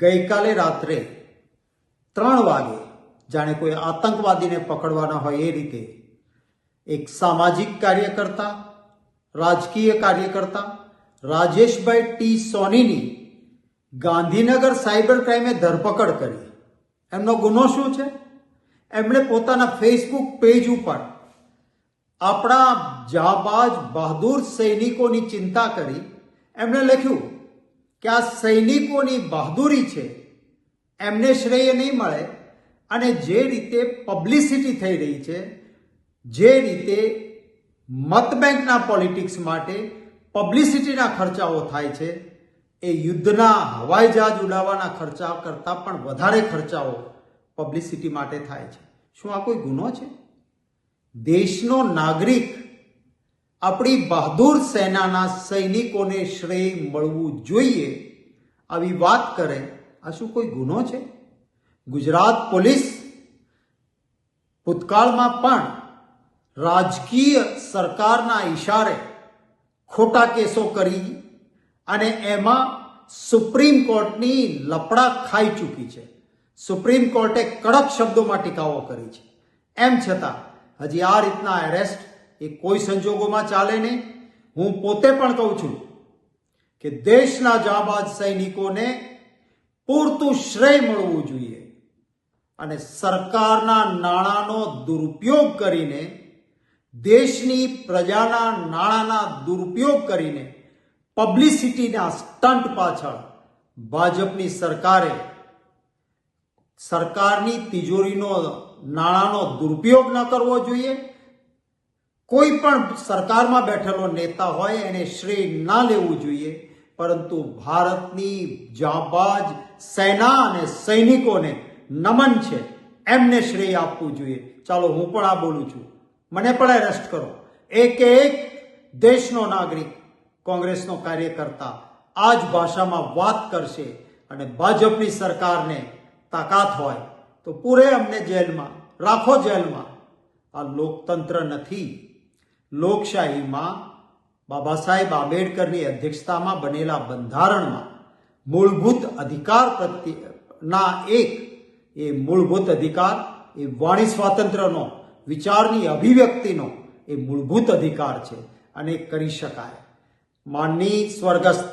ગઈકાલે રાત્રે ત્રણ વાગે જાણે કોઈ આતંકવાદીને પકડવાના હોય એ રીતે એક સામાજિક કાર્યકર્તા, રાજકીય કાર્યકર્તા રાજેશભાઈ ટી સોનીની ગાંધીનગર સાયબર ક્રાઇમે ધરપકડ કરી. એમનો ગુનો શું છે? એમણે પોતાના ફેસબુક પેજ ઉપર આપણા જાબાજ બહાદુર સૈનિકોની ચિંતા કરી. એમણે લખ્યું કે આ સૈનિકોની બહાદુરી છે, એમને શ્રેય નહીં મળે અને જે રીતે પબ્લિસિટી થઈ રહી છે, જે રીતે મતબેંકના પોલિટિક્સ માટે પબ્લિસિટીના ખર્ચાઓ થાય છે, એ યુદ્ધના હવાઈ જહાજ ઉડાવવાના ખર્ચા કરતાં પણ વધારે ખર્ચાઓ પબ્લિસિટી માટે થાય છે. શું આ કોઈ ગુનો છે? દેશનો નાગરિક આપણી બહાદુર સેનાના સૈનિકોને શ્રેય મળવું જોઈએ આવી વાત કરે, આ શું કોઈ ગુનો છે? ગુજરાત પોલીસ ભૂતકાળમાં પણ રાજકીય સરકારના ઈશારે ખોટા કેસો કરી અને એમાં સુપ્રીમ કોર્ટની લપડા ખાઈ ચૂકી છે. સુપ્રીમ કોર્ટે કડક શબ્દોમાં ટીકાઓ કરી છે. એમ છતાં હજી આ રીતના એરેસ્ટ એ કોઈ સંજોગોમાં ચાલે નહીં. હું પોતે પણ કહું છું કે દેશના જાબાજ સૈનિકોને પૂરતું શ્રેય મળવું જોઈએ અને સરકારના નાણાંનો દુરુપયોગ કરીને, દેશની પ્રજાના નાણાંના દુરુપયોગ કરીને, પબ્લિસિટીના સ્ટન્ટ પાછળ ભાજપની સરકારે સરકારની તિજોરીનો નાણાંનો દુરુપયોગ ન કરવો જોઈએ. કોઈ પણ સરકારમાં બેઠેલો નેતા હોય એને શ્રેય ના લેવું જોઈએ, પરંતુ ભારતની જાબાજ સેના અને સૈનિકોને નમન છે, એમને શ્રેય આપવું જોઈએ. ચાલો હું પણ આ બોલું છું. મને પણ એરેસ્ટ કરો. એક એક દેશનો નાગરિક કોંગ્રેસનો કાર્યકર્તા આ જ ભાષામાં વાત કરશે અને ભાજપની સરકારને તાકાત હોય તો પૂરે અમને જેલમાં, રાખો જેલમાં. આ લોકતંત્ર નથી. લોકશાહીમાં બાબા સાહેબ આંબેડકરની અધ્યક્ષતામાં બનેલા બંધારણમાં મૂળભૂત અધિકાર પ્રત્યેના એક એ મૂળભૂત અધિકાર, એ વાણી સ્વાતંત્ર્યનો, વિચારની અભિવ્યક્તિનો એ મૂળભૂત અધિકાર છે અને કરી શકાય. માનની સ્વર્ગસ્થ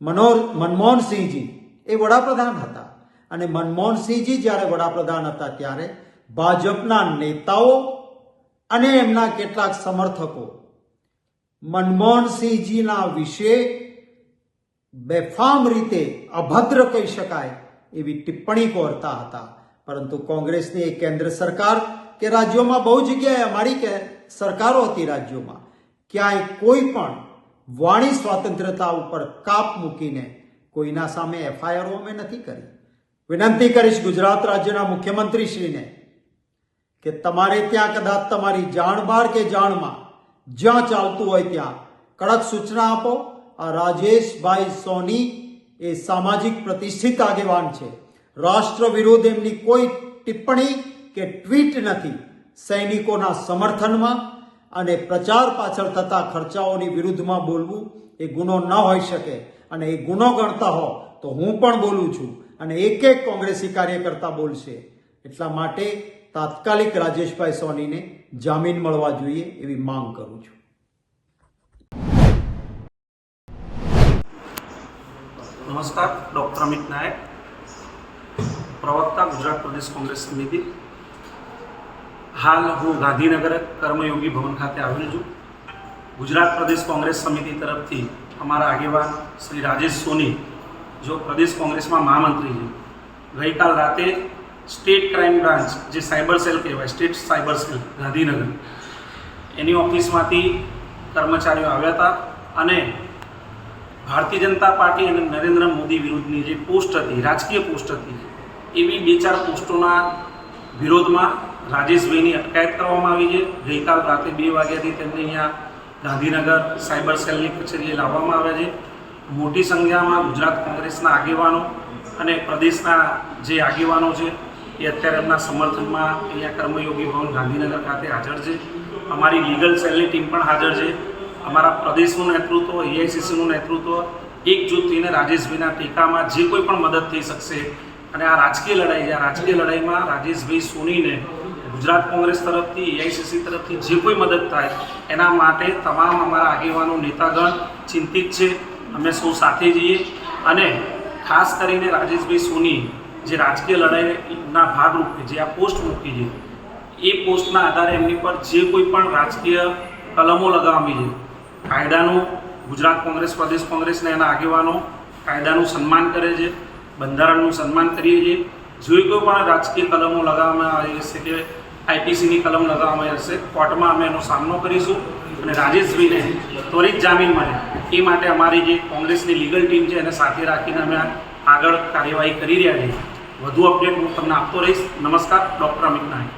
મનોર મનમોહનસિંહજી એ વડાપ્રધાન હતા અને મનમોહનસિંહજી જ્યારે વડાપ્રધાન હતા ત્યારે ભાજપના નેતાઓ અને એમના કેટલાક સમર્થકો. મનમોહનસિંહજીના વિશે બેફામ રીતે અભદ્ર કહી શકાય એવી ટિપ્પણી કરતા હતા. પરંતુ કોંગ્રેસની એ કેન્દ્ર સરકાર કે રાજ્યોમાં બહુ જગ્યાએ અમારી કે સરકારો હતી રાજ્યોમાં, ક્યાંય કોઈ પણ વાણી સ્વતંત્રતા ઉપર કાપ મૂકીને કોઈના સામે એફઆઈઆરો અમે નથી કરી. વિનંતી કરીશ ગુજરાત રાજ્યના મુખ્યમંત્રીશ્રીને કે તમારે ત્યાં કદાચ તમારી જાણ બહાર કે જાણમાં જ્યાં ચાલતું હોય ત્યાં કડક સૂચના આપો. આ રાજેશભાઈ સોની એ સામાજિક પ્રતિષ્ઠિત આગેવાન છે. રાષ્ટ્ર વિરોધ એમની કોઈ ટિપ્પણી કે ટ્વીટ નથી સૈનિકોના સમર્થનમાં અને પ્રચાર પાછળ થતા ખર્ચાઓની વિરુદ્ધમાં બોલવું એ ગુનો ન હોઈ શકે અને એ ગુનો ગણતા હો તો હું પણ બોલું છું અને એક એક કોંગ્રેસી કાર્યકર્તા બોલશે. એટલા માટે તાત્કાલિક રાજેશભાઈ સોનીને જામીન મળવા જોઈએ એવી માંગ કરું છું. નમસ્કાર, ડૉક્ટર અમિત નાયક, પ્રવક્તા ગુજરાત પ્રદેશ કોંગ્રેસ સમિતિ. હાલ હું ગાંધીનગર કર્મયોગી ભવન ખાતે આવેલ છું. ગુજરાત પ્રદેશ કોંગ્રેસ સમિતિ તરફથી અમારા આગેવાન શ્રી રાજેશ સોની, જો પ્રદેશ કોંગ્રેસમાં મહામંત્રી છે, ગઈકાલ રાતે સ્ટેટ ક્રાઇમ બ્રાન્ચ, જે સાયબર સેલ કહેવાય, સ્ટેટ સાયબર સેલ, ગાંધીનગર. એની ઓફિસમાંથી કર્મચારીઓ આવ્યા હતા અને ભારતીય જનતા પાર્ટી અને નરેન્દ્ર મોદી વિરુદ્ધની જે પોસ્ટ હતી, રાજકીય પોસ્ટ હતી, એવી બે ચાર પોસ્ટોના વિરોધમાં રાજેશભાઈની અટકાયત કરવામાં આવી છે. ગઈકાલ રાતે બે વાગ્યાથી તેમને અહીંયા ગાંધીનગર સાયબર સેલની કચેરીએ લાવવામાં આવ્યા છે. મોટી સંખ્યામાં ગુજરાત કોંગ્રેસના આગેવાનો અને પ્રદેશના જે આગેવાનો છે એ અત્યારે એમના સમર્થનમાં અહીંયા કર્મયોગી ભવન ગાંધીનગર ખાતે હાજર છે. અમારી લીગલ સેલની ટીમ પણ હાજર છે. અમારા પ્રદેશનું નેતૃત્વ એઆઈસીસીનું નેતૃત્વ, એક જૂથ થઈને રાજેશભાઈના ટેકામાં જે કોઈ પણ મદદ થઈ શકશે. અને આ રાજકીય લડાઈ છે. આ રાજકીય લડાઈમાં રાજેશભાઈ સોનીને ગુજરાત કોંગ્રેસ તરફથી એઆઈસીસી તરફથી જે કોઈ મદદ થાય, એના માટે તમામ અમારા આગેવાનો, નેતાગણ ચિંતિત છે. અમે સૌ સાથે જઈએ. અને ખાસ કરીને રાજેશભાઈ સોની જે રાજકીય લડાઈના ભાગરૂપે જે આ પોસ્ટ મૂકી છે, એ પોસ્ટના આધારે એમની પર જે કોઈ પણ રાજકીય કલમો લગાવવામાં છે, કાયદાનું ગુજરાત કોંગ્રેસ, પ્રદેશ કોંગ્રેસના એના આગેવાનો કાયદાનું સન્માન કરે છે, બંધારણનું સન્માન કરીએ છીએ. જે કોઈ પણ રાજકીય કલમો લગાવવામાં આવી હશે કે આઈપીસીની કલમ લગાવવામાં આવી હશે, કોર્ટમાં અમે એનો સામનો કરીશું અને રાજેશભાઈને ત્વરિત જામીન મળે. એ માટે અમારી જે કોંગ્રેસની લીગલ ટીમ છે એને સાથે રાખીને અમે આગળ કાર્યવાહી કરી રહ્યા છીએ વધુ અપડેટ હું તમને આપતો રહીશ. નમસ્કાર, ડૉક્ટર અમિત નાયક.